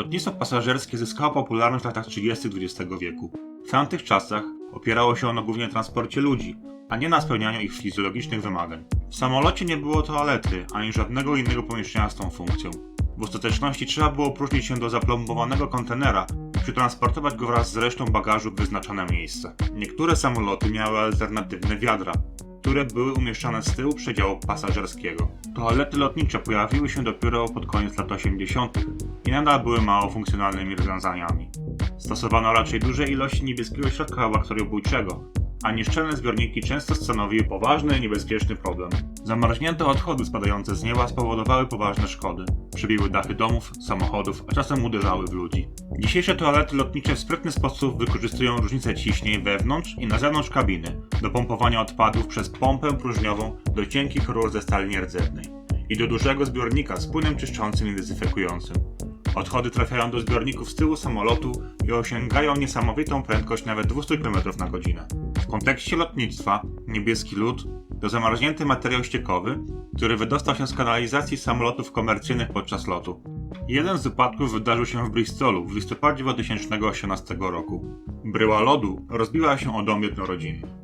Lotnictwo pasażerskie zyskało popularność w latach 30. XX wieku. W tamtych czasach opierało się ono głównie na transporcie ludzi, a nie na spełnianiu ich fizjologicznych wymagań. W samolocie nie było toalety, ani żadnego innego pomieszczenia z tą funkcją. W ostateczności trzeba było próżnić się do zaplombowanego kontenera i przetransportować go wraz z resztą bagażu w wyznaczone miejsce. Niektóre samoloty miały alternatywne wiadra, które były umieszczane z tyłu przedziału pasażerskiego. Toalety lotnicze pojawiły się dopiero pod koniec lat 80. i nadal były mało funkcjonalnymi rozwiązaniami. Stosowano raczej duże ilości niebieskiego środka bakteriobójczego, a nieszczelne zbiorniki często stanowiły poważny i niebezpieczny problem. Zamarznięte odchody spadające z nieba spowodowały poważne szkody. Przebiły dachy domów, samochodów, a czasem uderzały w ludzi. Dzisiejsze toalety lotnicze w sprytny sposób wykorzystują różnice ciśnień wewnątrz i na zewnątrz kabiny do pompowania odpadów przez pompę próżniową do cienkich rur ze stali nierdzewnej i do dużego zbiornika z płynem czyszczącym i dezynfekującym. Odchody trafiają do zbiorników z tyłu samolotu i osiągają niesamowitą prędkość nawet 200 km na godzinę. W kontekście lotnictwa niebieski lód to zamarznięty materiał ściekowy, który wydostał się z kanalizacji samolotów komercyjnych podczas lotu. Jeden z wypadków wydarzył się w Bristolu w listopadzie 2018 roku. Bryła lodu rozbiła się o dom jednorodzinny.